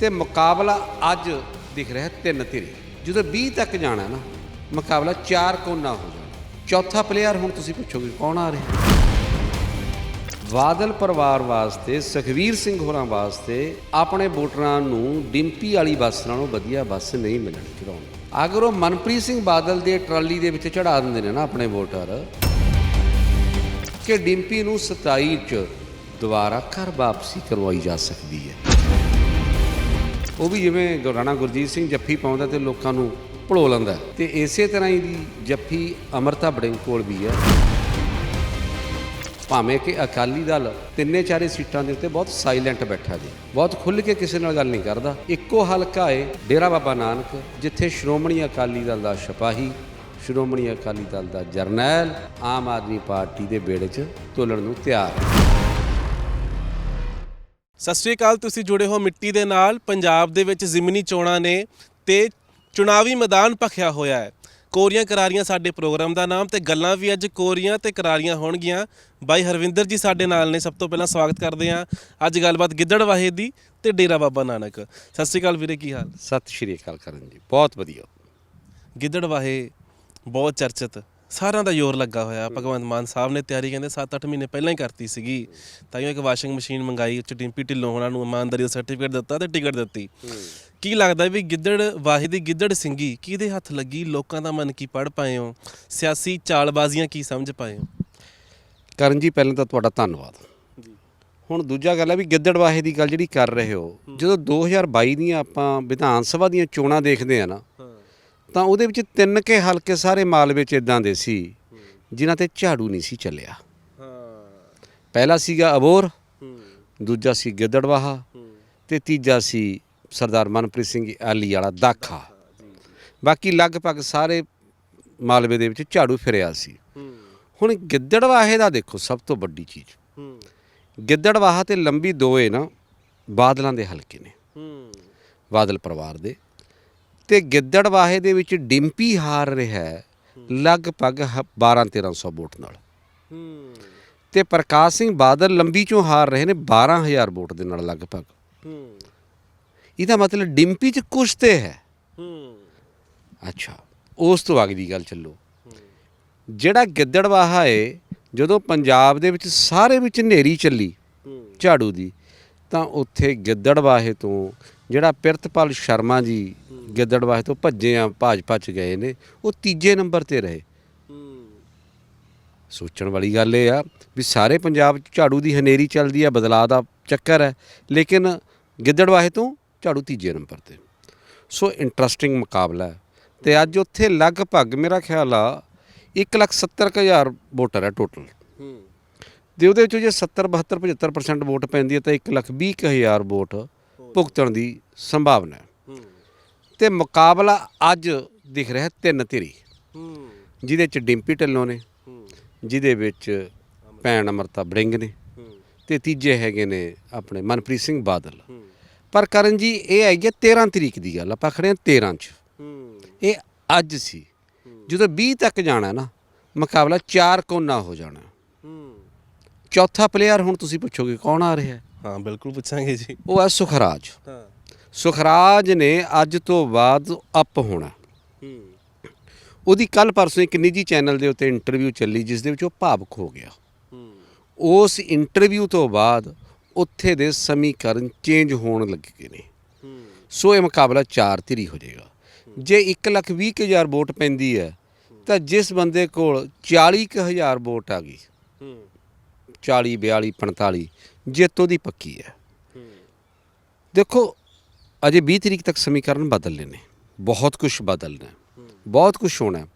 ਤੇ ਮੁਕਾਬਲਾ ਅੱਜ ਦਿਖ ਰਿਹਾ ਤਿੰਨ ਧਿਰੇ ਜਦੋਂ 20 ਤੱਕ ਜਾਣਾ ਨਾ, ਮੁਕਾਬਲਾ ਚਾਰ ਕੋਨਾ ਹੋ ਜਾਣਾ। ਚੌਥਾ ਪਲੇਅਰ ਹੁਣ ਤੁਸੀਂ ਪੁੱਛੋਗੇ ਕੌਣ ਆ ਰਿਹਾ? ਬਾਦਲ ਪਰਿਵਾਰ ਵਾਸਤੇ, ਸੁਖਵੀਰ ਸਿੰਘ ਹੋਰਾਂ ਵਾਸਤੇ ਆਪਣੇ ਵੋਟਰਾਂ ਨੂੰ ਡਿੰਪੀ ਵਾਲੀ ਬੱਸ ਨਾਲੋਂ ਵਧੀਆ ਬੱਸ ਨਹੀਂ ਮਿਲਣ ਚੜਾਉਣ ਅਗਰ ਉਹ ਮਨਪ੍ਰੀਤ ਸਿੰਘ ਬਾਦਲ ਦੇ ਟਰਾਲੀ ਦੇ ਵਿੱਚ ਚੜਾ ਦਿੰਦੇ ਨੇ ਨਾ ਆਪਣੇ ਵੋਟਰ, ਕਿ ਡਿੰਪੀ ਨੂੰ 27 ਚ ਦੁਬਾਰਾ ਘਰ ਵਾਪਸੀ ਕਰਵਾਈ ਜਾ ਸਕਦੀ ਹੈ। ਉਹ ਵੀ ਜਿਵੇਂ ਗੁਰਾਣਾ ਗੁਰਜੀਤ ਸਿੰਘ ਜੱਫੀ ਪਾਉਂਦਾ ਤੇ ਲੋਕਾਂ ਨੂੰ ਭੜੋ ਲੈਂਦਾ ਤੇ ਇਸੇ ਤਰ੍ਹਾਂ ਹੀ ਦੀ ਜੱਫੀ ਅਮਰਤਾ ਬੜਿੰਗ ਕੋਲ ਵੀ ਹੈ। ਭਾਵੇਂ ਕਿ ਅਕਾਲੀ ਦਲ ਤਿੰਨੇ ਚਾਰੇ ਸੀਟਾਂ ਦੇ ਉੱਤੇ ਬਹੁਤ ਸਾਇਲੈਂਟ ਬੈਠਾ ਜੀ। ਬਹੁਤ ਖੁੱਲ੍ਹ ਕੇ ਕਿਸੇ ਨਾਲ ਗੱਲ ਨਹੀਂ ਕਰਦਾ। ਇੱਕੋ ਹਲਕਾ ਏ ਡੇਰਾ ਬਾਬਾ ਨਾਨਕ, ਜਿੱਥੇ ਸ਼੍ਰੋਮਣੀ ਅਕਾਲੀ ਦਲ ਦਾ ਸਿਪਾਹੀ, ਸ਼੍ਰੋਮਣੀ ਅਕਾਲੀ ਦਲ ਦਾ ਜਰਨੈਲ, ਆਮ ਆਦਮੀ ਪਾਰਟੀ ਦੇ ਬੇੜੇ 'ਚ ਤੋਲਣ ਨੂੰ ਤਿਆਰ। ਹੈ ਸਤਿ ਸ਼੍ਰੀ ਅਕਾਲ ਤੁਸੀਂ ਜੁੜੇ ਹੋ ਮਿੱਟੀ ਦੇ ਨਾਲ। ਪੰਜਾਬ ਦੇ ਵਿੱਚ ਜ਼ਿਮਨੀ ਚੋਣਾਂ ਨੇ ਤੇ ਚੁਣਾਵੀ ਮੈਦਾਨ ਭਖਿਆ ਹੋਇਆ ਹੈ। ਕੋਰੀਆਂ ਕਰਾਰੀਆਂ ਸਾਡੇ ਪ੍ਰੋਗਰਾਮ ਦਾ ਨਾਮ ਤੇ ਗੱਲਾਂ ਵੀ ਅੱਜ ਕੋਰੀਆਂ ਤੇ ਕਰਾਰੀਆਂ ਹੋਣਗੀਆਂ। ਬਾਈ ਹਰਵਿੰਦਰ ਜੀ ਸਾਡੇ ਨਾਲ ਨੇ ਸਭ ਤੋਂ ਪਹਿਲਾਂ ਸਵਾਗਤ ਕਰਦੇ ਹਾਂ। ਅੱਜ ਗੱਲਬਾਤ ਗਿੱਦੜਵਾਹੇ ਦੀ ਤੇ ਡੇਰਾ ਬਾਬਾ ਨਾਨਕ। ਸਤਿ ਸ਼੍ਰੀ ਅਕਾਲ ਵੀਰੇ ਕੀ ਹਾਲ? ਸਤਿ ਸ਼੍ਰੀ ਅਕਾਲ ਕਰਨ ਜੀ ਬਹੁਤ ਵਧੀਆ। ਗਿੱਦੜਵਾਹੇ ਬਹੁਤ ਚਰਚਿਤ। ਸਾਰਿਆਂ ਦਾ ਜ਼ੋਰ ਲੱਗਾ ਹੋਇਆ। ਭਗਵੰਤ ਮਾਨ ਸਾਹਿਬ ਨੇ ਤਿਆਰੀ ਕਹਿੰਦੇ 7-8 ਮਹੀਨੇ ਪਹਿਲਾਂ ਹੀ ਕਰਤੀ ਸੀਗੀ। ਤਾਂ ਹੀ ਇੱਕ ਵਾਸ਼ਿੰਗ ਮਸ਼ੀਨ ਮੰਗਾਈ ਉੱਚ ਡਿੰਪੀ ਢਿੱਲੋਂ ਉਹਨਾਂ ਨੂੰ ਇਮਾਨਦਾਰੀ ਦਾ ਸਰਟੀਫਿਕੇਟ ਦਿੱਤਾ ਤੇ ਟਿਕਟ ਦਿੱਤੀ। ਕੀ ਲੱਗਦਾ ਵੀ ਗਿੱਦੜ ਵਾਹੇ ਦੀ ਗਿੱਦੜ ਸਿੰਘੀ ਕਿਹਦੇ ਹੱਥ ਲੱਗੀ? ਲੋਕਾਂ ਦਾ ਮਨ ਕੀ ਪੜ ਪਾਏ ਹੋ? ਸਿਆਸੀ ਚਾਲਬਾਜ਼ੀਆਂ ਕੀ ਸਮਝ ਪਾਏ ਹੋ? ਕਰਨ ਜੀ ਪਹਿਲਾਂ ਤਾਂ ਤੁਹਾਡਾ ਧੰਨਵਾਦ। ਹੁਣ ਦੂਜਾ ਗੱਲ ਹੈ ਵੀ ਗਿੱਦੜਵਾਹੇ ਦੀ ਗੱਲ ਜਿਹੜੀ ਕਰ ਰਹੇ ਹੋ ਜਦੋਂ 2022 ਦੀਆਂ ਆਪਾਂ ਵਿਧਾਨ ਸਭਾ ਦੀਆਂ ਚੋਣਾਂ ਦੇਖਦੇ ਆ ਨਾ ਤਾਂ ਉਹਦੇ ਵਿੱਚ ਤਿੰਨ ਕੇ ਹਲਕੇ ਸਾਰੇ ਮਾਲਵੇ 'ਚ ਇਦਾਂ ਦੇ ਸੀ ਜਿਨ੍ਹਾਂ ਤੇ ਝਾੜੂ ਨਹੀਂ ਸੀ ਚੱਲਿਆ। ਪਹਿਲਾ ਸੀਗਾ ਅਬੋਰ ਦੂਜਾ ਸੀ ਗਿੱਦੜਵਾਹਾ ਤੇ ਤੀਜਾ ਸੀ ਸਰਦਾਰ ਮਨਪ੍ਰੀਤ ਸਿੰਘ ਆਲੀ ਵਾਲਾ ਦਾਖਾ। ਬਾਕੀ ਲਗਭਗ ਸਾਰੇ ਮਾਲਵੇ ਦੇ ਵਿੱਚ ਝਾੜੂ ਫਿਰਿਆ ਸੀ। ਹੁਣ ਗਿੱਦੜਵਾਹੇ ਦਾ ਦੇਖੋ ਸਭ ਤੋਂ ਵੱਡੀ ਚੀਜ਼। ਗਿੱਦੜਵਾਹਾ ਤੇ ਲੰਬੀ ਦੋਏ ਨਾ ਬਾਦਲਾਂ ਦੇ ਹਲਕੇ ਨੇ। ਬਾਦਲ ਪਰਿਵਾਰ ਦੇ ਤੇ ਗਿੱਦੜਵਾਹੇ ਦੇ ਵਿੱਚ ਡਿੰਪੀ ਹਾਰ ਰਿਹਾ ਹੈ, ਲਗਭਗ 12 1300 ਵੋਟ ਨਾਲ। ਹੂੰ ਤੇ ਪ੍ਰਕਾਸ਼ ਸਿੰਘ ਬਾਦਲ ਲੰਬੀ ਚੋਂ ਹਾਰ ਰਹੇ ਨੇ 12000 ਵੋਟ ਦੇ ਨਾਲ ਲਗਭਗ। ਇਹਦਾ ਮਤਲਬ ਡਿੰਪੀ ਚ ਕੁਛ ਤੇ ਹੈ। ਅੱਛਾ, ਉਸ ਤੋਂ ਅਗਲੀ ਦੀ ਗੱਲ ਚੱਲੋ। ਜਿਹੜਾ ਗਿੱਦੜਵਾਹਾ ਏ, ਜਦੋਂ ਪੰਜਾਬ ਦੇ ਵਿੱਚ ਸਾਰੇ ਵਿੱਚ ਹਨੇਰੀ ਚੱਲੀ ਝਾੜੂ ਦੀ ਤਾਂ ਉੱਥੇ ਗਿੱਦੜਵਾਹੇ ਤੋਂ ਜਿਹੜਾ ਪਿਰਤਪਾਲ ਸ਼ਰਮਾ ਜੀ ਗਿੱਦੜਵਾਹੇ ਤੋਂ ਭੱਜੇ ਆ ਭਾਜਪਾ ਚ ਗਏ ਨੇ ਉਹ ਤੀਜੇ ਨੰਬਰ ਤੇ ਰਹੇ। ਸੋਚਣ ਵਾਲੀ ਗੱਲ ਇਹ ਆ ਵੀ ਸਾਰੇ ਪੰਜਾਬ 'ਚ ਝਾੜੂ ਦੀ ਹਨੇਰੀ ਚੱਲਦੀ ਆ ਬਦਲਾਅ ਦਾ ਚੱਕਰ ਹੈ ਲੇਕਿਨ ਗਿੱਦੜਵਾਹੇ ਤੋਂ ਝਾੜੂ ਤੀਜੇ ਨੰਬਰ ਤੇ। ਸੋ ਇੰਟਰਸਟਿੰਗ ਮੁਕਾਬਲਾ ਹੈ। ਤੇ ਅੱਜ ਉੱਥੇ ਲਗਭਗ ਮੇਰਾ ਖਿਆਲ ਆ 170000 ਵੋਟਰ ਹੈ ਟੋਟਲ ਤੇ ਉਹਦੇ ਵਿੱਚੋਂ ਜੇ 70 72 75% ਵੋਟ ਪੈਂਦੀ ਹੈ ਤਾਂ 120000 ਵੋਟ ਭੁਗਤਣ ਦੀ ਸੰਭਾਵਨਾ ਹੈ। ਤੇ ਮੁਕਾਬਲਾ ਅੱਜ ਦਿਖ ਰਿਹਾ ਤਿੰਨ ਧਿਰੀ। ਜਿਹਦੇ ਚ ਡਿੰਪੀ ਢਿੱਲੋਂ ਨੇ ਜਿਹਦੇ ਵਿੱਚ ਭੈਣ ਅਮਰਤਾ ਬੜਿੰਗ ਨੇ ਤੇ ਤੀਜੇ ਹੈਗੇ ਨੇ ਆਪਣੇ ਮਨਪ੍ਰੀਤ ਸਿੰਘ ਬਾਦਲ। ਪਰ ਕਰਨ ਜੀ ਇਹ ਹੈਗੀ ਹੈ 13 ਤਰੀਕ ਦੀ ਗੱਲ ਆਪਾਂ ਖੜੇ ਹਾਂ 13 ਚ। ਇਹ ਅੱਜ ਸੀ। ਜਦੋਂ 20 ਤੱਕ ਜਾਣਾ ਨਾ ਮੁਕਾਬਲਾ ਚਾਰ ਕੋਨਾ ਹੋ ਜਾਣਾ। ਚੌਥਾ ਪਲੇਅਰ ਹੁਣ ਤੁਸੀਂ ਪੁੱਛੋਗੇ ਕੌਣ ਆ ਰਿਹਾ? ਹੈ ਬਿਲਕੁਲ ਪੁੱਛਾਂਗੇ ਜੀ। ਉਹ ਹੈ ਸੁਖਰਾਜ। ਹਾਂ। ਸੁਖਰਾਜ ਨੇ ਅੱਜ ਤੋਂ ਬਾਅਦ ਅਪ ਹੋਣਾ। ਹੂੰ। ਉਹਦੀ ਕੱਲ ਪਰਸੋਂ ਇੱਕ ਨਿੱਜੀ ਚੈਨਲ ਦੇ ਉੱਤੇ ਇੰਟਰਵਿਊ ਚੱਲੀ ਜਿਸ ਦੇ ਵਿੱਚ ਉਹ ਭਾਵੁਕ ਹੋ ਗਿਆ। ਹੂੰ। ਉਸ ਇੰਟਰਵਿਊ ਤੋਂ ਬਾਅਦ ਉੱਥੇ ਦੇ ਸਮੀਕਰਨ ਚੇਂਜ ਹੋਣ ਲੱਗੇ ਨੇ। ਹੂੰ। ਸੋ ਇਹ ਮੁਕਾਬਲਾ ਚਾਰ ਧਿਰੀ ਹੋ ਜਾਏਗਾ। ਜੇ 120000 ਵੋਟ ਪੈਂਦੀ ਹੈ ਤਾਂ ਜਿਸ ਬੰਦੇ ਕੋਲ 40000 ਵੋਟ ਆ ਗਈ ਹੂੰ। 40 42 45 ਜਿੱਤ ਦੀ ਪੱਕੀ ਹੈ। ਦੇਖੋ, ਅਜੇ 20 ਤਰੀਕ ਤੱਕ ਸਮੀਕਰਨ ਬਦਲਨੇ ਨੇ ਬਹੁਤ ਕੁਝ ਬਦਲਣਾ ਬਹੁਤ ਕੁਝ ਹੋਣਾ।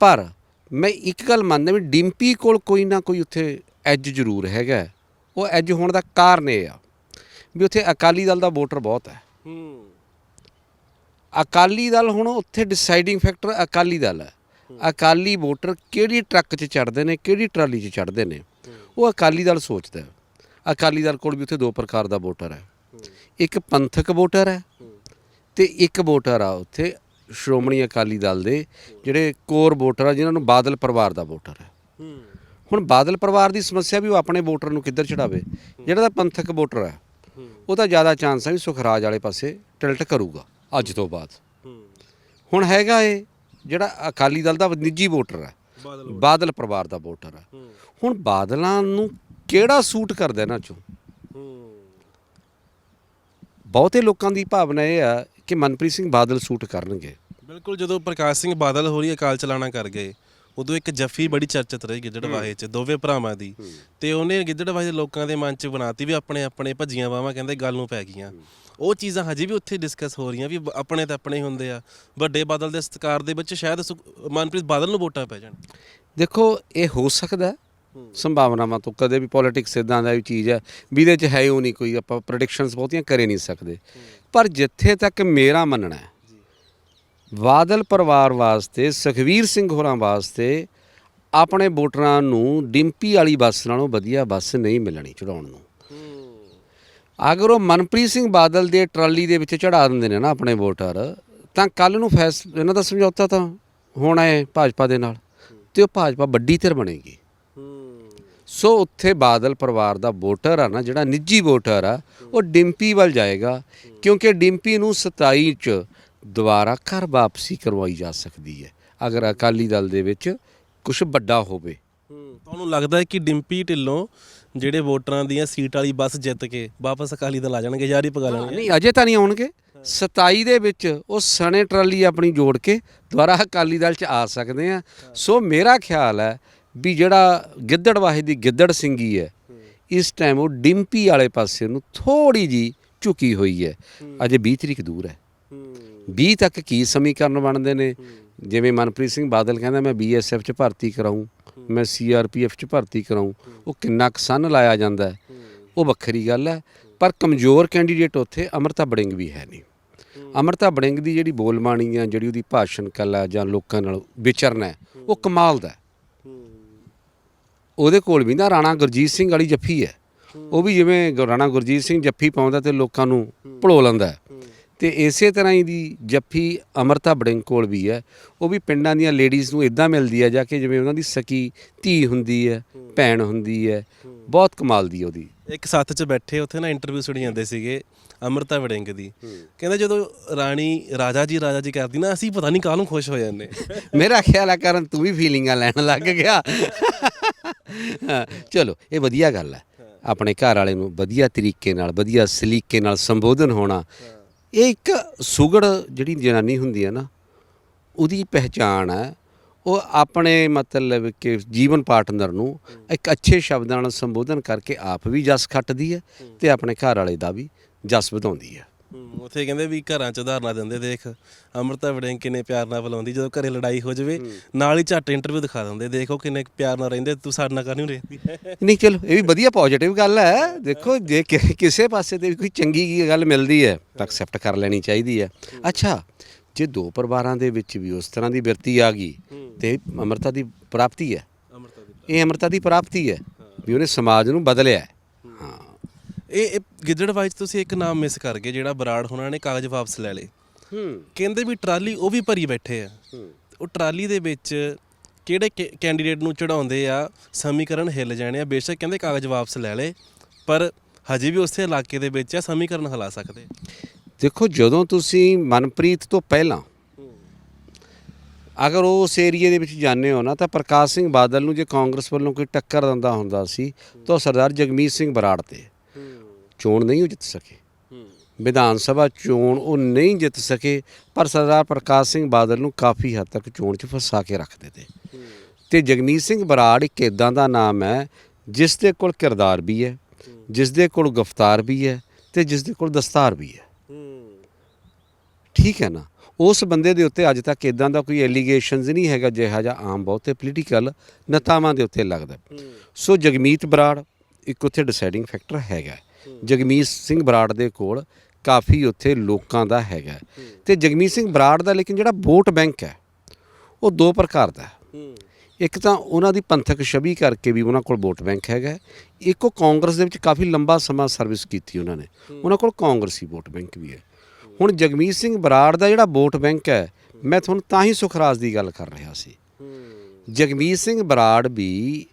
ਪਰ ਮੈਂ ਇੱਕ ਗੱਲ ਮੰਨਦਾ ਵੀ ਡਿੰਪੀ ਕੋਲ ਕੋਈ ਨਾ ਕੋਈ ਉੱਥੇ ਐਜ ਜ਼ਰੂਰ ਹੈਗਾ। ਉਹ ਐਜ ਹੋਣ ਦਾ ਕਾਰਨ ਇਹ ਆ ਵੀ ਉੱਥੇ ਅਕਾਲੀ ਦਲ ਦਾ ਵੋਟਰ ਬਹੁਤ ਹੈ। ਅਕਾਲੀ ਦਲ ਹੁਣ ਉੱਥੇ ਡਿਸਾਈਡਿੰਗ ਫੈਕਟਰ ਅਕਾਲੀ ਦਲ ਹੈ। ਅਕਾਲੀ ਵੋਟਰ ਕਿਹੜੀ ਟਰੱਕ 'ਚ ਚੜਦੇ ਨੇ, ਕਿਹੜੀ ਟਰਾਲੀ 'ਚ ਚੜਦੇ ਨੇ? ਉਹ ਅਕਾਲੀ ਦਲ ਸੋਚਦਾ ਹੈ। ਅਕਾਲੀ ਦਲ ਕੋਲ ਵੀ ਉੱਥੇ ਦੋ ਪ੍ਰਕਾਰ ਦਾ ਵੋਟਰ ਹੈ। ਇੱਕ ਪੰਥਕ ਵੋਟਰ ਹੈ ਤੇ ਇੱਕ ਵੋਟਰ ਆ ਉੱਥੇ ਸ਼੍ਰੋਮਣੀ ਅਕਾਲੀ ਦਲ ਦੇ ਜਿਹੜੇ ਕੋਰ ਵੋਟਰ ਆ, ਜਿਨ੍ਹਾਂ ਨੂੰ ਬਾਦਲ ਪਰਿਵਾਰ ਦਾ ਵੋਟਰ ਹੈ। ਹੁਣ ਬਾਦਲ ਪਰਿਵਾਰ ਦੀ ਸਮੱਸਿਆ ਵੀ ਉਹ ਆਪਣੇ ਵੋਟਰ ਨੂੰ ਕਿੱਧਰ ਚੜਾਵੇ? ਜਿਹੜਾ ਤਾਂ ਪੰਥਕ ਵੋਟਰ ਹੈ ਉਹਦਾ ਜ਼ਿਆਦਾ ਚਾਂਸ ਹੈ ਵੀ ਸੁਖਰਾਜ ਵਾਲੇ ਪਾਸੇ ਟਿਲਟ ਕਰੂਗਾ ਅੱਜ ਤੋਂ ਬਾਅਦ। ਹੁਣ ਹੈਗਾ ਇਹ ਜਿਹੜਾ ਅਕਾਲੀ ਦਲ ਦਾ ਨਿੱਜੀ ਵੋਟਰ ਹੈ। ਬਾਦਲ ਪਰਿਵਾਰ ਦਾ ਵੋਟਰ ਹੈ ਹੁਣ ਬਾਦਲਾਂ ਨੂੰ ਕਿਹੜਾ ਸੂਟ ਕਰਦਾ ਇਹਨਾਂ ਚੋਂ? ਬਹੁਤੇ ਲੋਕਾਂ ਦੀ ਭਾਵਨਾ ਇਹ ਆ ਕਿ ਮਨਪ੍ਰੀਤ ਸਿੰਘ ਬਾਦਲ ਸੂਟ ਕਰਨਗੇ। ਬਿਲਕੁਲ ਜਦੋਂ ਪ੍ਰਕਾਸ਼ ਸਿੰਘ ਬਾਦਲ ਹੋਰੀ ਅਕਾਲ ਚਲਾਣਾ ਕਰ ਗਏ ਉਦੋਂ ਇੱਕ ਜੱਫੀ ਬੜੀ ਚਰਚਿਤ ਰਹੀ ਗਿੱਦੜਵਾਹੇ 'ਚ ਦੋਵੇਂ ਭਰਾਵਾਂ ਦੀ। ਤੇ ਉਹਨੇ ਗਿੱਦੜਵਾਹੇ ਦੇ ਲੋਕਾਂ ਦੇ ਮਨ 'ਚ ਬਣਾਤੀ ਵੀ ਆਪਣੇ ਆਪਣੇ ਭੱਜੀਆਂ ਵਾਵਾਂ ਕਹਿੰਦੇ ਗੱਲ ਨੂੰ ਪੈ ਗਈਆਂ। ਉਹ ਚੀਜ਼ਾਂ ਹਜੇ ਵੀ ਉੱਥੇ ਡਿਸਕਸ ਹੋ ਰਹੀਆਂ ਵੀ ਆਪਣੇ ਤਾਂ ਆਪਣੇ ਹੁੰਦੇ ਆ। ਵੱਡੇ ਬਾਦਲ ਦੇ ਸਤਕਾਰ ਦੇ ਵਿੱਚ ਸ਼ਾਇਦ ਸੁਖ- ਮਨਪ੍ਰੀਤ ਬਾਦਲ ਨੂੰ ਵੋਟਾਂ ਪੈ ਜਾਣ। ਦੇਖੋ ਇਹ ਹੋ ਸਕਦਾ ਹੈ। ਸੰਭਾਵਨਾਵਾਂ ਤੋਂ ਕਦੇ ਵੀ ਪੋਲਿਟਿਕਸ ਇਦਾਂ ਦਾ ਵੀ ਚੀਜ਼ ਹੈ ਵੀ ਇਹਦੇ ਚ ਹੈ ਉਹ ਨਹੀਂ ਕੋਈ ਆਪਾਂ ਪ੍ਰੈਡਿਕਸ਼ਨਸ ਬਹੁਤੀਆਂ ਕਰੇ ਨਹੀਂ ਸਕਦੇ। ਪਰ ਜਿੱਥੇ ਤੱਕ ਮੇਰਾ ਮੰਨਣਾ ਹੈ ਬਾਦਲ ਪਰਿਵਾਰ ਵਾਸਤੇ, ਸੁਖਵੀਰ ਸਿੰਘ ਹੋਰਾਂ ਵਾਸਤੇ ਆਪਣੇ ਵੋਟਰਾਂ ਨੂੰ ਡਿੰਪੀ ਵਾਲੀ ਬੱਸ ਨਾਲੋਂ ਵਧੀਆ ਬੱਸ ਨਹੀਂ ਮਿਲਣੀ ਚੜਾਉਣ ਨੂੰ। ਅਗਰ ਉਹ ਮਨਪ੍ਰੀਤ ਸਿੰਘ ਬਾਦਲ ਦੇ ਟਰਾਲੀ ਦੇ ਵਿੱਚ ਚੜਾ ਦਿੰਦੇ ਨੇ ਨਾ ਆਪਣੇ ਵੋਟਰ, ਤਾਂ ਕੱਲ ਨੂੰ ਫੈਸ, ਇਹਨਾਂ ਦਾ ਸਮਝੌਤਾ ਤਾਂ ਹੋਣਾ ਹੈ ਭਾਜਪਾ ਦੇ ਨਾਲ ਤੇ ਉਹ ਭਾਜਪਾ ਵੱਡੀ ਧਿਰ ਬਣੇਗੀ। ਸੋ ਉੱਥੇ ਬਾਦਲ ਪਰਿਵਾਰ ਦਾ ਵੋਟਰ ਆ ਨਾ, ਜਿਹੜਾ ਨਿੱਜੀ ਵੋਟਰ ਆ, ਉਹ ਡਿੰਪੀ ਵੱਲ ਜਾਏਗਾ ਕਿਉਂਕਿ ਡਿੰਪੀ ਨੂੰ 27 ਚ ਦੁਬਾਰਾ ਘਰ ਵਾਪਸੀ ਕਰਵਾਈ ਜਾ ਸਕਦੀ ਹੈ। ਅਗਰ ਅਕਾਲੀ ਦਲ ਦੇ ਵਿੱਚ ਕੁਝ ਵੱਡਾ ਹੋਵੇ। ਤੁਹਾਨੂੰ ਲੱਗਦਾ ਹੈ ਕਿ ਡਿੰਪੀ ਢਿੱਲੋਂ ਜਿਹੜੇ ਵੋਟਰਾਂ ਦੀਆਂ ਸੀਟ ਵਾਲੀ ਬੱਸ ਜਿੱਤ ਕੇ ਵਾਪਸ ਅਕਾਲੀ ਦਲ ਆ ਜਾਣਗੇ ਯਾਰੀ ਪਗਾ ਲੈਣਗੇ। ਨਹੀਂ ਅਜੇ ਤਾਂ ਨਹੀਂ ਆਉਣਗੇ। 27 ਦੇ ਵਿੱਚ ਉਹ ਸਣੇ ਟਰਾਲੀ ਆਪਣੀ ਜੋੜ ਕੇ ਦੁਬਾਰਾ ਅਕਾਲੀ ਦਲ ਚ ਆ ਸਕਦੇ ਆ। ਸੋ ਮੇਰਾ ਖਿਆਲ ਹੈ ਵੀ ਜਿਹੜਾ ਗਿੱਦੜਵਾਹੇ ਦੀ ਗਿੱਦੜ ਸਿੰਘੀ ਹੈ ਇਸ ਟਾਈਮ ਉਹ ਡਿੰਪੀ ਵਾਲੇ ਪਾਸੇ ਨੂੰ ਥੋੜੀ ਜੀ ਝੁਕੀ ਹੋਈ ਹੈ। ਅਜੇ 20 ਤਰੀਕ ਦੂਰ ਹੈ। 20 ਤੱਕ ਕੀ ਸਮੀਕਰਨ ਬਣਦੇ ਨੇ? ਜਿਵੇਂ ਮਨਪ੍ਰੀਤ ਸਿੰਘ ਬਾਦਲ ਕਹਿੰਦਾ ਮੈਂ ਬੀਐਸਐਫ ਚ ਭਰਤੀ ਕਰਾਉਂ ਮੈਂ ਸੀਆਰਪੀਐਫ ਚ ਭਰਤੀ ਕਰਾਉਂ ਉਹ ਕਿੰਨਾ ਕੁ ਸੰਨ ਲਾਇਆ ਜਾਂਦਾ ਹੈ। ਉਹ ਵੱਖਰੀ ਗੱਲ ਹੈ। ਪਰ ਕਮਜ਼ੋਰ ਕੈਂਡੀਡੇਟ ਉੱਥੇ ਅਮਰਤਾ ਬੜਿੰਗ ਵੀ ਹੈ ਨਹੀਂ। ਅਮਰਤਾ ਬੜਿੰਗ ਦੀ ਜਿਹੜੀ ਬੋਲਬਾਣੀ ਆ ਜਿਹੜੀ ਉਹਦੀ ਭਾਸ਼ਣ ਕਲਾ ਜਾਂ ਲੋਕਾਂ ਨਾਲ ਵਿਚਰਨਾ ਹੈ, ਉਹ ਕਮਾਲ ਦਾ। ਉਹਦੇ ਕੋਲ ਵੀ ਨਾ ਰਾਣਾ ਗੁਰਜੀਤ ਸਿੰਘ ਵਾਲੀ ਜੱਫੀ ਹੈ। ਉਹ ਵੀ ਜਿਵੇਂ ਰਾਣਾ ਗੁਰਜੀਤ ਸਿੰਘ ਜੱਫੀ ਪਾਉਂਦਾ ਤੇ ਲੋਕਾਂ ਨੂੰ ਭੁਲੋ ਲੈਂਦਾ ਹੈ। ਤੇ ਇਸੇ ਤਰ੍ਹਾਂ ਹੀ ਦੀ ਜੱਫੀ ਅਮਰਤਾ ਬੜਿੰਗ ਕੋਲ ਵੀ ਹੈ। ਉਹ ਵੀ ਪਿੰਡਾਂ ਦੀਆਂ ਲੇਡੀਜ਼ ਨੂੰ ਇਦਾਂ ਮਿਲਦੀ ਹੈ ਜਾ ਕੇ ਜਿਵੇਂ ਉਹਨਾਂ ਦੀ ਸਕੀ ਧੀ ਹੁੰਦੀ ਹੈ ਭੈਣ ਹੁੰਦੀ ਹੈ ਬਹੁਤ ਕਮਾਲ ਦੀ ਉਹਦੀ। ਇੱਕ ਸੱਥ 'ਚ ਬੈਠੇ ਉੱਥੇ ਨਾ ਇੰਟਰਵਿਊ ਸੁਣੀ ਜਾਂਦੇ ਸੀਗੇ ਅਮਰਤਾ ਵੜਿੰਗ ਦੀ। ਕਹਿੰਦੇ ਜਦੋਂ ਰਾਣੀ ਰਾਜਾ ਜੀ ਰਾਜਾ ਜੀ ਕਰਦੀ ਨਾ ਅਸੀਂ ਪਤਾ ਨਹੀਂ ਕਾਹਨੂੰ ਖੁਸ਼ ਹੋ ਜਾਂਦੇ। ਮੇਰਾ ਖਿਆਲ ਹੈ ਕਰਨ ਤੂੰ ਵੀ ਫੀਲਿੰਗਾਂ ਲੈਣ ਲੱਗ ਗਿਆ। ਚਲੋ ਇਹ ਵਧੀਆ ਗੱਲ ਹੈ। ਆਪਣੇ ਘਰ ਵਾਲੇ ਨੂੰ ਵਧੀਆ ਤਰੀਕੇ ਨਾਲ ਵਧੀਆ ਸਲੀਕੇ ਨਾਲ ਸੰਬੋਧਨ ਹੋਣਾ ਇਹ ਇੱਕ ਸੁਗੜ ਜਿਹੜੀ ਜਨਾਨੀ ਹੁੰਦੀ ਹੈ ਨਾ, ਉਹਦੀ ਪਹਿਚਾਣ ਹੈ। ਉਹ ਆਪਣੇ ਮਤਲਬ ਕਿ ਜੀਵਨ ਪਾਰਟਨਰ ਨੂੰ ਇੱਕ ਅੱਛੇ ਸ਼ਬਦਾਂ ਨਾਲ ਸੰਬੋਧਨ ਕਰਕੇ ਆਪ ਵੀ ਜਸ ਖੱਟਦੀ ਹੈ ਤੇ ਆਪਣੇ ਘਰ ਵਾਲੇ ਦਾ ਵੀ ਜਸ ਵਧਾਉਂਦੀ ਹੈ। ਹੂੰ, ਉੱਥੇ ਕਹਿੰਦੇ ਵੀ ਘਰਾਂ 'ਚ ਉਦਾਹਰਨਾਂ ਦਿੰਦੇ ਦੇਖ ਅਮਰਤਾ ਵੜਿੰਗ ਕਿੰਨੇ ਪਿਆਰ ਨਾਲ ਬੁਲਾਉਂਦੀ ਜਦੋਂ ਘਰੇ ਲੜਾਈ ਹੋ ਜਾਵੇ ਨਾਲ ਹੀ ਝੱਟ ਇੰਟਰਵਿਊ ਦਿਖਾ ਦਿੰਦੇ ਦੇਖੋ ਕਿੰਨੇ ਪਿਆਰ ਨਾਲ ਰਹਿੰਦੇ ਤੂੰ ਸਾਡੇ ਨਾਲ ਕਾਹਨੂੰ ਰਹਿੰਦੀ ਨਹੀਂ ਚਲੋ ਇਹ ਵੀ ਵਧੀਆ ਪੋਜ਼ਿਟਿਵ ਗੱਲ ਹੈ। ਦੇਖੋ ਜੇ ਕਿ- ਕਿਸੇ ਪਾਸੇ ਤੇ ਵੀ ਕੋਈ ਚੰਗੀ ਗੱਲ ਮਿਲਦੀ ਹੈ ਤਾਂ ਐਕਸੈਪਟ ਕਰ ਲੈਣੀ ਚਾਹੀਦੀ ਹੈ। ਅੱਛਾ ਜੇ ਦੋ ਪਰਿਵਾਰਾਂ ਦੇ ਵਿੱਚ ਵੀ ਉਸ ਤਰ੍ਹਾਂ ਦੀ ਬਿਰਤੀ ਆ ਗਈ ਤੇ ਅਮਰਤਾ ਦੀ ਪ੍ਰਾਪਤੀ ਹੈ। ਅਮਰਤਾ ਦੀ ਇਹ ਅਮਰਤਾ ਦੀ ਪ੍ਰਾਪਤੀ ਹੈ ਵੀ ਉਹਨੇ ਸਮਾਜ ਨੂੰ ਬਦਲਿਆ ਹੈ। ਹਾਂ। ਇਹ ਇਹ ਗਿੱਦੜਵਾਈ 'ਚ ਤੁਸੀਂ ਇੱਕ ਨਾਮ ਮਿਸ ਕਰ ਗਏ ਜਿਹੜਾ ਬਰਾੜ ਹੋਣਾ ਨੇ ਕਾਗਜ਼ ਵਾਪਸ ਲੈ ਲਏ। ਹੂੰ। ਕਹਿੰਦੇ ਵੀ ਟਰਾਲੀ ਉਹ ਵੀ ਭਰੀ ਬੈਠੇ ਆ। ਉਹ ਟਰਾਲੀ ਦੇ ਵਿੱਚ ਕਿਹੜੇ ਕੈਂਡੀਡੇਟ ਨੂੰ ਚੜਾਉਂਦੇ ਆ ਸਮੀਕਰਨ ਹਿੱਲ ਜਾਣੇ ਆ। ਬੇਸ਼ੱਕ ਕਹਿੰਦੇ ਕਾਗਜ਼ ਵਾਪਸ ਲੈ ਲਏ ਪਰ ਹਜੇ ਵੀ ਉਸੇ ਇਲਾਕੇ ਦੇ ਵਿੱਚ ਆ ਸਮੀਕਰਨ ਹਿਲਾ ਸਕਦੇ ਦੇਖੋ ਜਦੋਂ ਤੁਸੀਂ ਮਨਪ੍ਰੀਤ ਤੋਂ ਪਹਿਲਾਂ ਅਗਰ ਉਹ ਉਸ ਏਰੀਏ ਦੇ ਵਿੱਚ ਜਾਂਦੇ ਹੋ ਨਾ ਤਾਂ ਪ੍ਰਕਾਸ਼ ਸਿੰਘ ਬਾਦਲ ਨੂੰ ਜੇ ਕਾਂਗਰਸ ਵੱਲੋਂ ਕੋਈ ਟੱਕਰ ਦਿੰਦਾ ਹੁੰਦਾ ਸੀ ਤਾਂ ਉਹ ਸਰਦਾਰ ਜਗਮੀਤ ਸਿੰਘ ਬਰਾੜ ਤੇ। ਚੋਣ ਨਹੀਂ ਉਹ ਜਿੱਤ ਸਕੇ। ਵਿਧਾਨ ਸਭਾ ਚੋਣ ਉਹ ਨਹੀਂ ਜਿੱਤ ਸਕੇ ਪਰ ਸਰਦਾਰ ਪ੍ਰਕਾਸ਼ ਸਿੰਘ ਬਾਦਲ ਨੂੰ ਕਾਫੀ ਹੱਦ ਤੱਕ ਚੋਣ 'ਚ ਫਸਾ ਕੇ ਰੱਖਦੇ ਤੇ ਤੇ ਜਗਮੀਤ ਸਿੰਘ ਬਰਾੜ ਇੱਕ ਇਦਾਂ ਦਾ ਨਾਮ ਹੈ ਜਿਸ ਦੇ ਕੋਲ ਕਿਰਦਾਰ ਵੀ ਹੈ ਜਿਸ ਦੇ ਕੋਲ ਗਫਤਾਰ ਵੀ ਹੈ ਤੇ ਜਿਸ ਦੇ ਕੋਲ ਦਸਤਾਰ ਵੀ ਹੈ। ਠੀਕ ਹੈ ਨਾ? ਉਸ ਬੰਦੇ ਦੇ ਉੱਤੇ ਅੱਜ ਤੱਕ ਇਦਾਂ ਦਾ ਕੋਈ ਐਲੀਗੇਸ਼ਨਸ ਨਹੀਂ ਹੈਗਾ ਜਿਹਾ ਜਿਹਾ ਆਮ ਬਹੁਤੇ ਪੋਲੀਟੀਕਲ ਨੇਤਾਵਾਂ ਦੇ ਉੱਤੇ ਲੱਗਦਾ। ਸੋ ਜਗਮੀਤ ਬਰਾੜ ਇੱਕ ਉੱਥੇ ਡਿਸਾਈਡਿੰਗ ਫੈਕਟਰ ਹੈਗਾ। ਜਗਮੀਤ ਸਿੰਘ ਬਰਾੜ ਦੇ ਕੋਲ ਕਾਫੀ ਉੱਥੇ ਲੋਕਾਂ ਦਾ ਹੈਗਾ। ਤੇ ਜਗਮੀਤ ਸਿੰਘ ਬਰਾੜ ਦਾ ਲੇਕਿਨ ਜਿਹੜਾ ਵੋਟ ਬੈਂਕ ਹੈ ਉਹ ਦੋ ਪ੍ਰਕਾਰ ਦਾ ਹੈ। ਇੱਕ ਤਾਂ ਉਹਨਾਂ ਦੀ ਪੰਥਕ ਛਵੀ ਕਰਕੇ ਵੀ ਉਹਨਾਂ ਕੋਲ ਵੋਟ ਬੈਂਕ ਹੈਗਾ ਇੱਕ ਉਹ ਕਾਂਗਰਸ ਦੇ ਵਿੱਚ ਕਾਫੀ ਲੰਬਾ ਸਮਾਂ ਸਰਵਿਸ ਕੀਤੀ ਉਹਨਾਂ ਨੇ। ਉਹਨਾਂ ਕੋਲ ਕਾਂਗਰਸੀ ਵੋਟ ਬੈਂਕ ਵੀ ਹੈ। ਹੁਣ ਜਗਮੀਤ ਸਿੰਘ ਬਰਾੜ ਦਾ ਜਿਹੜਾ ਵੋਟ ਬੈਂਕ ਹੈ ਮੈਂ ਤੁਹਾਨੂੰ ਤਾਂ ਹੀ ਸੁਖਰਾਜ ਦੀ ਗੱਲ ਕਰ ਰਿਹਾ ਸੀ। ਜਗਮੀਤ ਸਿੰਘ ਬਰਾੜ ਵੀ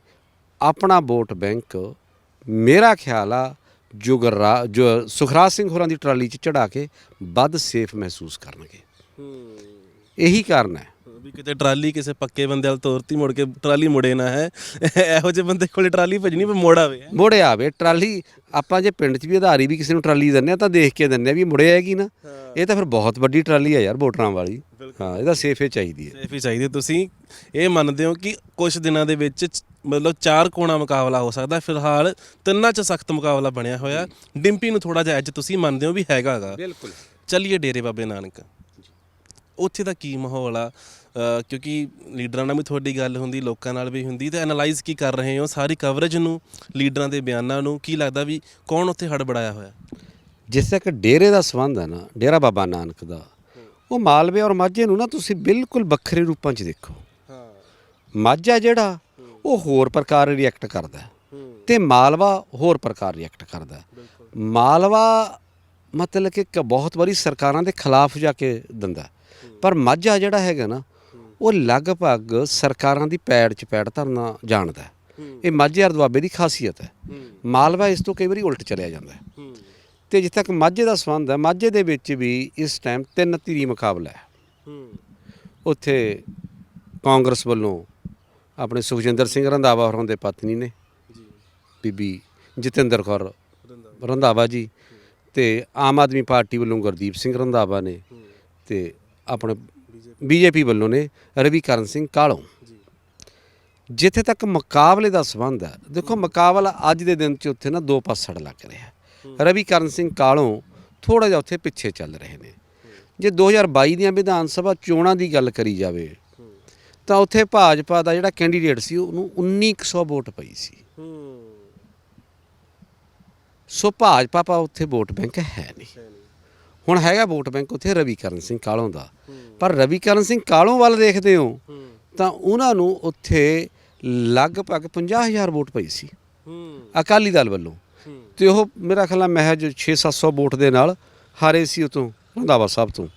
ਆਪਣਾ ਵੋਟ ਬੈਂਕ ਮੇਰਾ ਖਿਆਲ ਆ ਜੁਗਰਾ ਜੋ ਸੁਖਰਾਜ ਸਿੰਘ ਹੋਰਾਂ ਦੀ ਟਰਾਲੀ 'ਚ ਚੜਾ ਕੇ ਵੱਧ ਸੇਫ ਮਹਿਸੂਸ ਕਰਨਗੇ। ਇਹੀ ਕਾਰਨ ਹੈ। ਵੀ ਕਿਤੇ ਟਰਾਲੀ ਕਿਸੇ ਪੱਕੇ ਬੰਦੇ ਵਾਲ ਤੋਰਤੀ ਮੁੜ ਕੇ ਟਰਾਲੀ ਮੁੜੇ ਨਾ ਹੈ। ਇਹੋ ਜਿਹੇ ਬੰਦੇ ਕੋਲੇ ਟਰਾਲੀ ਭਜਣੀ ਪਰ ਮੋੜ ਆਵੇ। ਮੁੜੇ ਆਵੇ ਟਰਾਲੀ ਆਪਾਂ ਜੇ ਪਿੰਡ 'ਚ ਵੀ ਆਧਾਰੀ ਵੀ ਕਿਸੇ ਨੂੰ ਟਰਾਲੀ ਦਿੰਦੇ ਆ ਤਾਂ ਦੇਖ ਕੇ ਦਿੰਦੇ ਆ ਵੀ ਮੁੜੇ ਆਏਗੀ ਨਾ। ਇਹ ਤਾਂ ਫਿਰ ਬਹੁਤ ਵੱਡੀ ਟਰਾਲੀ ਹੈ ਯਾਰ ਵੋਟਰਾਂ ਵਾਲੀ। ਹਾਂ ਇਹਦਾ ਸੇਫ ਚਾਹੀਦੀ ਹੈ। ਸੇਫ ਚਾਹੀਦੀ ਤੁਸੀਂ ਇਹ ਮੰਨਦੇ ਹੋ ਕਿ ਕੁਝ ਦਿਨਾਂ ਦੇ ਵਿੱਚ ਮਤਲਬ ਚਾਰ ਕੋਣਾ ਮੁਕਾਬਲਾ ਹੋ ਸਕਦਾ ਫਿਲਹਾਲ ਤਿੰਨਾਂ 'ਚ ਸਖਤ ਮੁਕਾਬਲਾ ਬਣਿਆ ਹੋਇਆ। ਡਿੰਪੀ ਨੂੰ ਥੋੜਾ ਜਿਹਾ ਐਜ ਤੁਸੀਂ ਮੰਨਦੇ ਹੋ ਵੀ ਹੈਗਾਗਾ। ਬਿਲਕੁਲ। ਚੱਲੀਏ ਡੇਰੇ ਬਾਬੇ ਨਾਨਕ। ਉੱਥੇ ਦਾ ਕੀ ਮਾਹੌਲ ਆ? ਕਿਉਂਕਿ ਲੀਡਰਾਂ ਨਾਲ ਵੀ ਤੁਹਾਡੀ ਗੱਲ ਹੁੰਦੀ ਲੋਕਾਂ ਨਾਲ ਵੀ ਹੁੰਦੀ ਤੇ ਐਨਾਲਾਈਜ਼ ਕੀ ਕਰ ਰਹੇ ਹੋ? ਸਾਰੀ ਕਵਰੇਜ ਨੂੰ ਲੀਡਰਾਂ ਦੇ ਬਿਆਨਾਂ ਨੂੰ ਕੀ ਲੱਗਦਾ ਵੀ ਕੌਣ ਉੱਥੇ ਹੜਬੜਾਇਆ ਹੋਇਆ? ਜਿਸ ਤੱਕ ਡੇਰੇ ਦਾ ਸੰਬੰਧ ਹੈ ਨਾ ਡੇਰਾ ਬਾਬਾ ਨਾਨਕ ਦਾ ਉਹ ਮਾਲਵੇ ਔਰ ਮਾਝੇ ਨੂੰ ਨਾ ਤੁਸੀਂ ਬਿਲਕੁਲ ਵੱਖਰੇ ਰੂਪਾਂ 'ਚ ਦੇਖੋ। ਹਾਂ। ਮਾਝਾ ਜਿਹੜਾ ਉਹ ਹੋਰ ਪ੍ਰਕਾਰ ਰਿਐਕਟ ਕਰਦਾ ਤੇ ਮਾਲਵਾ ਹੋਰ ਪ੍ਰਕਾਰ ਰਿਐਕਟ ਕਰਦਾ। ਮਾਲਵਾ ਮਤਲਬ ਕਿ ਬਹੁਤ ਵਾਰੀ ਸਰਕਾਰਾਂ ਦੇ ਖਿਲਾਫ ਜਾ ਕੇ ਦਿੰਦਾ। ਪਰ ਮਾਝਾ ਜਿਹੜਾ ਹੈਗਾ ਨਾ ਉਹ ਲਗਭਗ ਸਰਕਾਰਾਂ ਦੀ ਪੈੜ 'ਚ ਪੈੜ ਧਰਨਾ ਜਾਣਦਾ ਹੈ। ਇਹ ਮਾਝੇ ਅਰ ਦੁਆਬੇ ਦੀ ਖਾਸੀਅਤ ਹੈ। ਮਾਲਵਾ ਇਸ ਤੋਂ ਕਈ ਵਾਰੀ ਉਲਟ ਚਲਿਆ ਜਾਂਦਾ ਹੈ। ਤੇ ਜਿੱਥੇ ਤੱਕ ਮਾਝੇ ਦਾ ਸੰਬੰਧ ਹੈ ਮਾਝੇ ਦੇ ਵਿੱਚ ਵੀ ਇਸ ਟਾਈਮ ਤਿੰਨ ਧਿਰੀ ਮੁਕਾਬਲਾ ਹੈ। ਉੱਥੇ ਕਾਂਗਰਸ ਵੱਲੋਂ ਆਪਣੇ ਸੁਖਜਿੰਦਰ ਸਿੰਘ ਰੰਧਾਵਾ ਹੋਰਾਂ ਦੇ ਪਤਨੀ ਨੇ ਬੀਬੀ ਜਤਿੰਦਰ ਕੌਰ ਰੰਧਾਵਾ। ਜੀ ਤੇ ਆਮ ਆਦਮੀ ਪਾਰਟੀ ਵੱਲੋਂ ਗੁਰਦੀਪ ਸਿੰਘ ਰੰਧਾਵਾ ਨੇ ਤੇ ਆਪਣੇ ਬੀਜੇਪੀ। ਵੱਲੋਂ ਨੇ ਰਵੀਕਰਨ ਸਿੰਘ ਕਾਲੋਂ। ਜਿੱਥੇ ਤੱਕ ਮੁਕਾਬਲੇ ਦਾ ਸੰਬੰਧ ਹੈ ਦੇਖੋ ਮੁਕਾਬਲਾ ਅੱਜ ਦੇ ਦਿਨ 'ਚ ਉੱਥੇ ਨਾ ਦੋ ਪਾਸੜ ਲੱਗ ਰਿਹਾ ਰਵੀਕਰਨ ਸਿੰਘ ਕਾਲੋਂ ਥੋੜਾ ਜਿਹਾ ਉੱਥੇ ਪਿੱਛੇ ਚੱਲ ਰਹੇ ਨੇ। ਜੇ 2022 ਦੀਆਂ ਵਿਧਾਨ ਸਭਾ ਚੋਣਾਂ ਦੀ ਗੱਲ ਕਰੀ ਜਾਵੇ ਤਾਂ ਉੱਥੇ ਭਾਜਪਾ ਦਾ ਜਿਹੜਾ ਕੈਂਡੀਡੇਟ ਸੀ ਉਹਨੂੰ 1900 ਵੋਟ ਪਈ ਸੀ। ਸੋ ਭਾਜਪਾ ਪਾ ਉੱਥੇ ਵੋਟ ਬੈਂਕ ਹੈ ਨਹੀਂ। ਹੁਣ ਹੈਗਾ ਵੋਟ ਬੈਂਕ ਉੱਥੇ ਰਵੀਕਰਨ ਸਿੰਘ ਕਾਲੋਂ ਦਾ। ਪਰ ਰਵੀਕਰਨ ਸਿੰਘ ਕਾਲੋਂ ਵੱਲ ਦੇਖਦੇ ਹੋ ਤਾਂ ਉਹਨਾਂ ਨੂੰ ਉੱਥੇ ਲਗਭਗ 50000 ਵੋਟ ਪਈ ਸੀ। ਅਕਾਲੀ ਦਲ ਵੱਲੋਂ। ਤੇ ਉਹ ਮੇਰਾ ਖਿਆਲ ਮਹਿਜ 6-700 ਵੋਟ ਦੇ ਨਾਲ ਹਾਰੇ ਸੀ ਉਤੋਂ ਰੰਧਾਵਾ ਸਾਹਿਬ ਤੋਂ।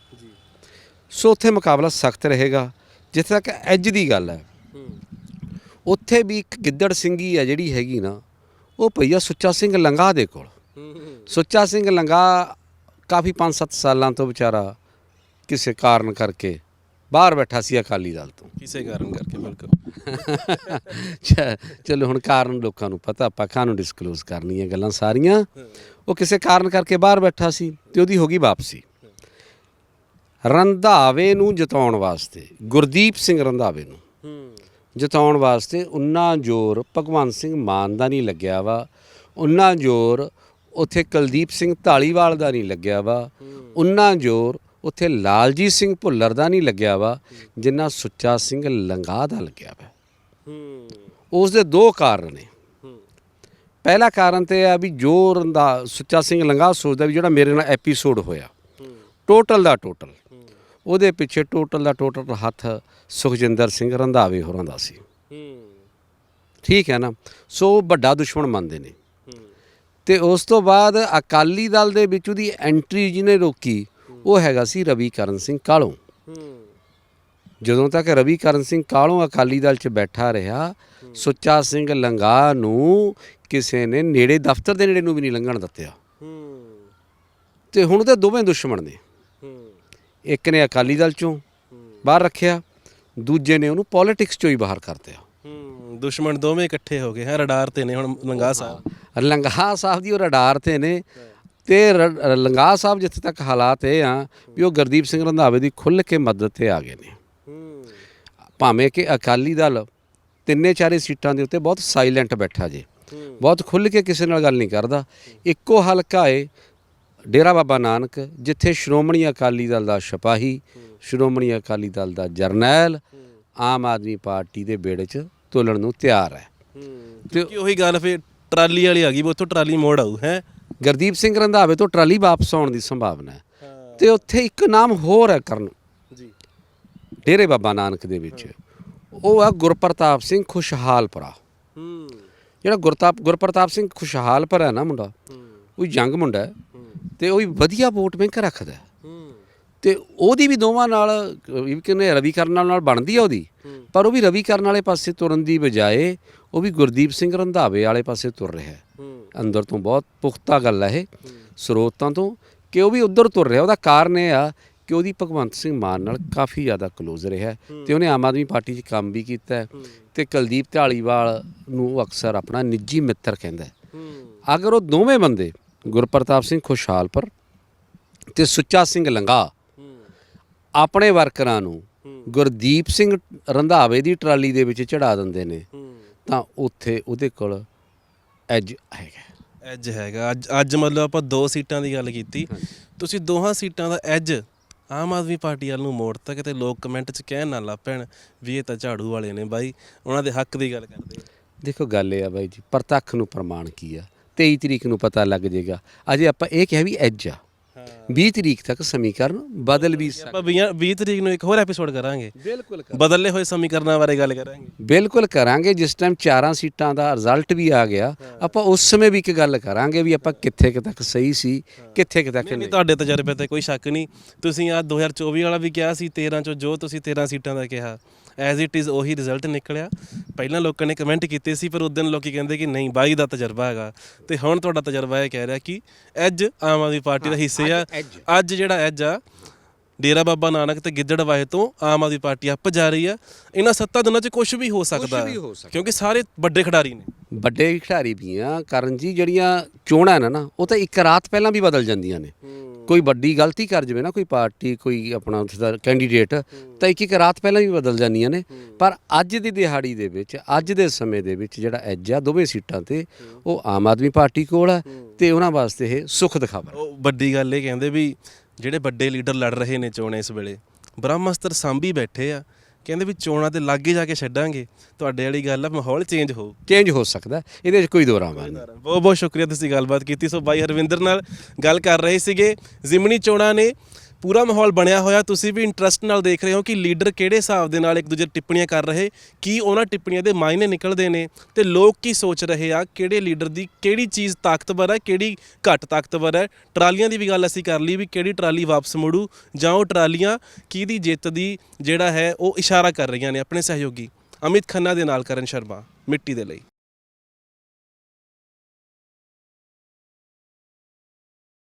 ਸੋ ਉੱਥੇ ਮੁਕਾਬਲਾ ਸਖਤ ਰਹੇਗਾ ਜਿੱਥੇ ਤੱਕ ਐਜ ਦੀ ਗੱਲ ਹੈ। ਉੱਥੇ ਵੀ ਇੱਕ ਗਿੱਦੜ ਸਿੰਘੀ ਹੈ ਜਿਹੜੀ ਹੈਗੀ ਨਾ ਉਹ ਭਈਆ ਸੁੱਚਾ ਸਿੰਘ ਲੰਗਾ ਦੇ ਕੋਲ। ਸੁੱਚਾ ਸਿੰਘ ਲੰਗਾ ਕਾਫੀ 5-7 ਸਾਲਾਂ ਤੋਂ ਵਿਚਾਰਾ ਕਿਸੇ ਕਾਰਨ ਕਰਕੇ ਬਾਹਰ ਬੈਠਾ ਸੀ ਅਕਾਲੀ ਦਲ ਤੋਂ। ਕਿਸੇ ਕਾਰਨ ਕਰਕੇ ਬਿਲਕੁਲ। ਚਲੋ ਹੁਣ ਕਾਰਨ ਲੋਕਾਂ ਨੂੰ ਪਤਾ ਆਪਾਂ ਕਾਹਨੂੰ ਡਿਸਕਲੋਜ਼ ਕਰਨੀਆਂ ਗੱਲਾਂ ਸਾਰੀਆਂ। ਉਹ ਕਿਸੇ ਕਾਰਨ ਕਰਕੇ ਬਾਹਰ ਬੈਠਾ ਸੀ ਤੇ ਉਹਦੀ ਹੋ ਗਈ ਵਾਪਸੀ। ਰੰਧਾਵੇ ਨੂੰ ਜਿਤਾਉਣ ਵਾਸਤੇ ਗੁਰਦੀਪ ਸਿੰਘ ਰੰਧਾਵੇ ਨੂੰ ਜਿਤਾਉਣ ਵਾਸਤੇ ਉਨਾ ਜ਼ੋਰ ਭਗਵੰਤ ਸਿੰਘ ਮਾਨ ਦਾ ਨਹੀਂ ਲੱਗਿਆ ਵਾ। ਉਨਾ ਜ਼ੋਰ ਉੱਥੇ ਕੁਲਦੀਪ ਸਿੰਘ ਢਾਲੀਵਾਲ ਦਾ ਨਹੀਂ ਲੱਗਿਆ ਵਾ। ਉਨਾ ਜ਼ੋਰ ਉੱਥੇ ਲਾਲਜੀਤ ਸਿੰਘ ਭੁੱਲਰ ਦਾ ਨਹੀਂ ਲੱਗਿਆ ਵਾ ਜਿੰਨਾ ਸੁੱਚਾ ਸਿੰਘ ਲੰਗਾ ਦਾ ਲੱਗਿਆ ਵਾ। ਉਸ ਦੇ ਦੋ ਕਾਰਨ ਨੇ। ਪਹਿਲਾ ਕਾਰਨ ਤੇ ਆ ਵੀ ਜੋ ਰੰਦਾ ਸੁੱਚਾ ਸਿੰਘ ਲੰਗਾ ਸੋਚਦਾ ਵੀ ਜਿਹੜਾ ਮੇਰੇ ਨਾਲ ਐਪੀਸੋਡ ਹੋਇਆ। ਟੋਟਲ ਦਾ ਟੋਟਲ। ਉਹਦੇ ਪਿੱਛੇ ਟੋਟਲ ਦਾ ਟੋਟਲ ਹੱਥ ਸੁਖਜਿੰਦਰ ਸਿੰਘ ਰੰਧਾਵੇ ਹੋਰਾਂ ਦਾ ਸੀ। ਠੀਕ ਹੈ ਨਾ? ਸੋ ਵੱਡਾ ਦੁਸ਼ਮਣ ਮੰਨਦੇ ਨੇ। ਤੇ ਉਸ ਤੋਂ ਬਾਅਦ ਅਕਾਲੀ ਦਲ ਦੇ ਵਿੱਚ ਉਹਦੀ ਐਂਟਰੀ ਜਿਹਨੇ ਰੋਕੀ, ਉਹ ਹੈਗਾ ਸੀ ਰਵੀ ਕਰਨ ਸਿੰਘ ਕਾਲੋਂ ਜਦੋਂ ਤੱਕ ਰਵੀ ਕਰਨ ਸਿੰਘ ਕਾਲੋਂ ਅਕਾਲੀ ਦਲ 'ਚ ਬੈਠਾ ਰਿਹਾ, ਸੁੱਚਾ ਸਿੰਘ ਲੰਗਾ ਨੂੰ ਕਿਸੇ ਨੇ ਨੇੜੇ, ਦਫ਼ਤਰ ਦੇ ਨੇੜੇ ਨੂੰ ਵੀ ਨਹੀਂ ਲੰਘਣ ਦਿੱਤਾ। ਤੇ ਹੁਣ ਤਾਂ ਦੋਵੇਂ ਦੁਸ਼ਮਣ ਨੇ। ਇੱਕ ਨੇ ਅਕਾਲੀ ਦਲ 'ਚੋਂ ਬਾਹਰ ਰੱਖਿਆ, ਦੂਜੇ ਨੇ ਉਹਨੂੰ ਪੋਲਿਟਿਕਸ 'ਚੋਂ ਹੀ ਬਾਹਰ ਕਰ ਦਿਆ ਦੁਸ਼ਮਣ ਦੋਵੇਂ ਇਕੱਠੇ ਹੋ ਗਏ ਹੈ ਰਡਾਰ ਤੇ ਨੇ ਹੁਣ ਲੰਗਾ ਸਾਹਿਬ। ਲੰਗਾ ਸਾਹਿਬ ਦੀ ਉਹ ਰਡਾਰ ਤੇ ਨੇ ਤੇ ਰ- ਲੰਗਾ ਸਾਹਿਬ ਜਿੱਥੇ ਤੱਕ ਹਾਲਾਤ ਇਹ ਆ ਵੀ ਉਹ ਗੁਰਦੀਪ ਸਿੰਘ ਰੰਧਾਵੇ ਦੀ ਖੁੱਲ੍ਹ ਕੇ ਮਦਦ ਤੇ ਆ ਗਏ ਨੇ। ਭਾਵੇਂ ਕਿ ਅਕਾਲੀ ਦਲ ਤਿੰਨੇ ਚਾਰੇ ਸੀਟਾਂ ਦੇ ਉੱਤੇ ਬਹੁਤ ਸਾਇਲੈਂਟ ਬੈਠਾ ਜੇ। ਬਹੁਤ ਖੁੱਲ੍ਹ ਕੇ ਕਿਸੇ ਨਾਲ ਗੱਲ ਨਹੀਂ ਕਰਦਾ। ਇੱਕੋ ਹਲਕਾ ਏ ਡੇਰਾ ਬਾਬਾ ਨਾਨਕ ਜਿੱਥੇ ਸ਼੍ਰੋਮਣੀ ਅਕਾਲੀ ਦਲ ਦਾ ਸਿਪਾਹੀ ਸ਼੍ਰੋਮਣੀ ਅਕਾਲੀ ਦਲ ਦਾ ਜਰਨੈਲ ਆਮ ਆਦਮੀ ਪਾਰਟੀ ਦੇ ਬੇੜੇ 'ਚ ਤੋਲਣ ਨੂੰ ਤਿਆਰ ਹੈ। ਕਿਉਂਕਿ ਉਹੀ ਗੱਲ ਫੇ ਟਰਾਲੀ ਵਾਲੀ ਆ ਗਈ ਵੀ ਉੱਥੋਂ ਟਰਾਲੀ ਮੋੜ ਆਊ ਹੈ? ਗੁਰਦੀਪ ਸਿੰਘ ਰੰਧਾਵੇ ਤੋਂ ਟਰਾਲੀ ਵਾਪਸ ਆਉਣ ਦੀ ਸੰਭਾਵਨਾ ਹੈ। ਤੇ ਉੱਥੇ ਇੱਕ ਨਾਮ ਹੋਰ ਹੈ ਕਰਨ। ਜੀ। ਡੇਰੇ ਬਾਬਾ ਨਾਨਕ ਦੇ ਵਿੱਚ। ਉਹ ਆ ਗੁਰਪ੍ਰਤਾਪ ਸਿੰਘ ਖੁਸ਼ਹਾਲਪੁਰਾ। ਹੂੰ। ਜਿਹੜਾ ਗੁਰਤਾਪ ਗੁਰਪ੍ਰਤਾਪ ਸਿੰਘ ਖੁਸ਼ਹਾਲਪੁਰਾ ਹੈ ਨਾ ਮੁੰਡਾ? ਉਹ ਜੰਗ ਮੁੰਡਾ ਹੈ। ਤੇ ਉਹ ਵੀ ਵਧੀਆ ਵੋਟ ਬੈਂਕ ਰੱਖਦਾ ਤੇ ਉਹਦੀ ਵੀ ਦੋਵਾਂ ਨਾਲ ਕਹਿੰਦੇ ਰਵੀ ਕਰਨ ਨਾਲ ਬਣਦੀ ਆ ਉਹਦੀ। ਪਰ ਉਹ ਵੀ ਰਵੀ ਕਰਨ ਵਾਲੇ ਪਾਸੇ ਤੁਰਨ ਦੀ ਬਜਾਏ ਉਹ ਵੀ ਗੁਰਦੀਪ ਸਿੰਘ ਰੰਧਾਵੇ ਵਾਲੇ ਪਾਸੇ ਤੁਰ ਰਿਹਾ ਹੈ। ਅੰਦਰ ਤੋਂ ਬਹੁਤ ਪੁਖਤਾ ਗੱਲ ਹੈ ਇਹ ਸਰੋਤਾਂ ਤੋਂ ਕਿ ਉਹ ਵੀ ਉਧਰ ਤੁਰ ਰਿਹਾ। ਉਹਦਾ ਕਾਰਨ ਇਹ ਆ ਕਿ ਉਹਦੀ ਭਗਵੰਤ ਸਿੰਘ ਮਾਨ ਨਾਲ ਕਾਫੀ ਜ਼ਿਆਦਾ ਕਲੋਜ਼ ਰਿਹਾ ਤੇ ਉਹਨੇ ਆਮ ਆਦਮੀ ਪਾਰਟੀ 'ਚ ਕੰਮ ਵੀ ਕੀਤਾ ਤੇ ਕੁਲਦੀਪ ਢਾਲੀਵਾਲ ਨੂੰ ਅਕਸਰ ਆਪਣਾ ਨਿੱਜੀ ਮਿੱਤਰ ਕਹਿੰਦਾ ਅਗਰ ਉਹ ਦੋਵੇਂ ਬੰਦੇ ਗੁਰਪ੍ਰਤਾਪ ਸਿੰਘ ਖੁਸ਼ਹਾਲਪੁਰ ਤੇ ਸੁੱਚਾ ਸਿੰਘ ਲੰਗਾ ਆਪਣੇ ਵਰਕਰਾਂ ਨੂੰ ਗੁਰਦੀਪ ਸਿੰਘ ਰੰਧਾਵੇ ਦੀ ਟਰਾਲੀ ਦੇ ਵਿੱਚ ਚੜਾ ਦਿੰਦੇ ਨੇ। ਤਾਂ ਉੱਥੇ ਉਹਦੇ ਕੋਲ ਐਜ ਹੈਗਾ। ਐਜ ਹੈਗਾ। ਅੱਜ ਅੱਜ ਮਤਲਬ ਆਪਾਂ ਦੋ ਸੀਟਾਂ ਦੀ ਗੱਲ ਕੀਤੀ। ਤੁਸੀਂ ਦੋਹਾਂ ਸੀਟਾਂ ਦਾ ਐਜ ਆਮ ਆਦਮੀ ਪਾਰਟੀ ਵੱਲ ਨੂੰ ਮੋੜਤਾ ਕਿਤੇ ਲੋਕ ਕਮੈਂਟ 'ਚ ਕਹਿਣ ਨਾ ਲੱਗ ਪੈਣ ਵੀ ਇਹ ਤਾਂ ਝਾੜੂ ਵਾਲੇ ਨੇ ਬਾਈ। ਉਹਨਾਂ ਦੇ ਹੱਕ ਦੀ ਗੱਲ ਕਰਦੇ। ਦੇਖੋ ਗੱਲ ਇਹ ਆ ਬਾਈ ਜੀ ਪ੍ਰਤੱਖ ਨੂੰ ਪ੍ਰਮਾਣ ਕੀ ਆ? 23 ਤਰੀਕ ਨੂੰ ਪਤਾ ਲੱਗ ਜਾਏਗਾ ਅਜੇ ਆਪਾਂ ਇਹ ਕਿਹਾ ਵੀ ਐਜ ਆ। 20 ਤਰੀਕ ਤੱਕ ਸਮੀਕਰਨ ਬਦਲ ਵੀ ਆਪਾਂ 20 20 ਤਰੀਕ ਨੂੰ ਇੱਕ ਹੋਰ ਐਪੀਸੋਡ ਕਰਾਂਗੇ। ਬਿਲਕੁਲ ਬਦਲੇ ਹੋਏ ਸਮੀਕਰਨਾਂ ਬਾਰੇ ਗੱਲ ਕਰਾਂਗੇ। ਬਿਲਕੁਲ ਕਰਾਂਗੇ ਜਿਸ ਟਾਈਮ ਚਾਰਾਂ ਸੀਟਾਂ ਦਾ ਰਿਜ਼ਲਟ ਵੀ ਆ ਗਿਆ ਆਪਾਂ ਉਸ ਸਮੇਂ ਵੀ ਇੱਕ ਗੱਲ ਕਰਾਂਗੇ ਵੀ ਆਪਾਂ ਕਿੱਥੇ ਕੁ ਤੱਕ ਸਹੀ ਸੀ ਕਿੱਥੇ ਕੁ ਤੱਕ ਨਹੀਂ ਨਹੀਂ ਤੁਹਾਡੇ ਤਜਰਬੇ ਤੇ ਕੋਈ ਸ਼ੱਕ ਨਹੀਂ। ਤੁਸੀਂ ਆ 2024 ਵਾਲਾ ਵੀ ਕਿਹਾ ਸੀ 13 ਚੋਂ ਜੋ ਤੁਸੀਂ 13 ਸੀਟਾਂ ਦਾ ਕਿਹਾ। ਐਜ਼ ਇਟ ਇਜ਼ ਉਹੀ ਰਿਜ਼ਲਟ ਨਿਕਲਿਆ। ਪਹਿਲਾਂ ਲੋਕਾਂ ਨੇ ਕਮੈਂਟ ਕੀਤੇ ਸੀ ਪਰ ਉਦੋਂ ਲੋਕੀ ਕਹਿੰਦੇ ਕਿ ਨਹੀਂ ਬਾਈ ਦਾ ਤਜਰਬਾ ਹੈਗਾ। ਤੇ ਹੁਣ ਤੁਹਾਡਾ ਤਜਰਬਾ ਇਹ ਕਹਿ ਰਿਹਾ ਕਿ ਅੱਜ ਆਮ ਆਦਮੀ ਪਾਰਟੀ ਦਾ ਹਿੱਸੇ ਆ। ਅੱਜ। ਜਿਹੜਾ ਐਜ ਆ ਡੇਰਾ ਬਾਬਾ ਨਾਨਕ ਤੇ ਗਿੱਦੜਵਾਹੇ ਤੋਂ ਆਮ ਆਦਮੀ ਪਾਰਟੀ ਅੱਪ ਜਾ ਰਹੀ ਆ। ਇਹਨਾਂ ਸੱਤਾ ਦਿਨਾਂ 'ਚ ਕੁਝ ਵੀ। ਹੋ ਸਕਦਾ। ਕਿਉਂਕਿ ਸਾਰੇ ਵੱਡੇ ਖਿਡਾਰੀ ਨੇ। ਵੱਡੇ ਖਿਡਾਰੀ ਵੀ ਆ। ਕਰਨ ਜੀ ਜਿਹੜੀਆਂ ਚੋਣਾਂ ਨੇ ਨਾ ਉਹ ਤਾਂ ਇੱਕ ਰਾਤ ਪਹਿਲਾਂ ਵੀ ਬਦਲ ਜਾਂਦੀਆਂ ਨੇ। ਕੋਈ ਵੱਡੀ ਗਲਤੀ ਕਰ ਜਵੇ ਨਾ, ਕੋਈ ਪਾਰਟੀ, ਕੋਈ ਆਪਣਾ ਉੱਥੇ ਦਾ ਕੈਂਡੀਡੇਟ ਤਾਂ ਇੱਕ ਇੱਕ ਰਾਤ ਪਹਿਲਾਂ ਵੀ ਬਦਲ ਜਾਂਦੀਆਂ ਨੇ। ਪਰ ਅੱਜ ਦੀ ਦਿਹਾੜੀ ਦੇ ਵਿੱਚ, ਅੱਜ ਦੇ ਸਮੇਂ ਦੇ ਵਿੱਚ ਜਿਹੜਾ ਐਜ ਆ ਦੋਵੇਂ ਸੀਟਾਂ ਤੇ, ਉਹ ਆਮ ਆਦਮੀ ਪਾਰਟੀ ਕੋਲ ਆ ਤੇ ਉਹਨਾਂ ਵਾਸਤੇ ਇਹ ਸੁਖਦ ਖਬਰ ਉਹ ਵੱਡੀ ਗੱਲ ਇਹ ਕਹਿੰਦੇ ਵੀ ਜਿਹੜੇ ਵੱਡੇ ਲੀਡਰ ਲੜ ਰਹੇ ਨੇ ਚੋਣ ਇਸ ਵੇਲੇ, ਬ੍ਰਹਮਸਤਰ ਸਾਂਭੀ ਬੈਠੇ ਆ ਕਹਿੰਦੇ ਵੀ ਚੋਣਾਂ ਤੇ ਲਾਗੇ ਜਾ ਕੇ ਛੱਡਾਂਗੇ ਤੁਹਾਡੇ ਵਾਲੀ ਗੱਲ ਆ ਮਾਹੌਲ ਚੇਂਜ ਹੋ ਚੇਂਜ ਹੋ ਸਕਦਾ ਇਹਦੇ ਵਿੱਚ ਕੋਈ ਦੋਰਾਵਾ ਨਹੀਂ। ਬਹੁਤ ਬਹੁਤ ਸ਼ੁਕਰੀਆ ਤੁਸੀਂ ਗੱਲਬਾਤ ਕੀਤੀ। ਸੋ ਬਾਈ ਹਰਵਿੰਦਰ ਨਾਲ ਗੱਲ ਕਰ ਰਹੇ ਸੀਗੇ ਜ਼ਿਮਨੀ ਚੋਣਾਂ ਨੇ। ਪੂਰਾ ਮਾਹੌਲ ਬਣਿਆ ਹੋਇਆ, ਤੁਸੀਂ ਵੀ ਇੰਟਰਸਟ ਨਾਲ ਦੇਖ ਰਹੇ ਹੋ ਕਿ ਲੀਡਰ ਕਿਹੜੇ ਹਿਸਾਬ ਦੇ ਨਾਲ ਇੱਕ ਦੂਜੇ ਟਿੱਪਣੀਆਂ ਕਰ ਰਹੇ, ਕੀ ਉਹਨਾਂ ਟਿੱਪਣੀਆਂ ਦੇ ਮਾਇਨੇ ਨਿਕਲਦੇ ਨੇ ਤੇ ਲੋਕ ਕੀ ਸੋਚ ਰਹੇ ਆ, ਕਿਹੜੇ ਲੀਡਰ ਦੀ ਕਿਹੜੀ ਚੀਜ਼ ਤਾਕਤਵਰ ਹੈ, ਕਿਹੜੀ ਘੱਟ ਤਾਕਤਵਰ ਹੈ, ਟਰਾਲੀਆਂ ਦੀ ਵੀ ਗੱਲ ਅਸੀਂ ਕਰ ਲਈ ਵੀ ਕਿਹੜੀ ਟਰਾਲੀ ਵਾਪਸ ਮੁੜੂ ਜਾਂ ਉਹ ਟਰਾਲੀਆਂ ਕਿਹਦੀ ਜਿੱਤ ਦੀ ਜਿਹੜਾ ਹੈ ਉਹ ਇਸ਼ਾਰਾ ਕਰ ਰਹੀਆਂ ਨੇ ਆਪਣੇ ਸਹਿਯੋਗੀ। ਅਮਿਤ ਖੰਨਾ ਦੇ ਨਾਲ ਕਰਨ ਸ਼ਰਮਾ, ਮਿੱਟੀ ਦੇ ਲਈ।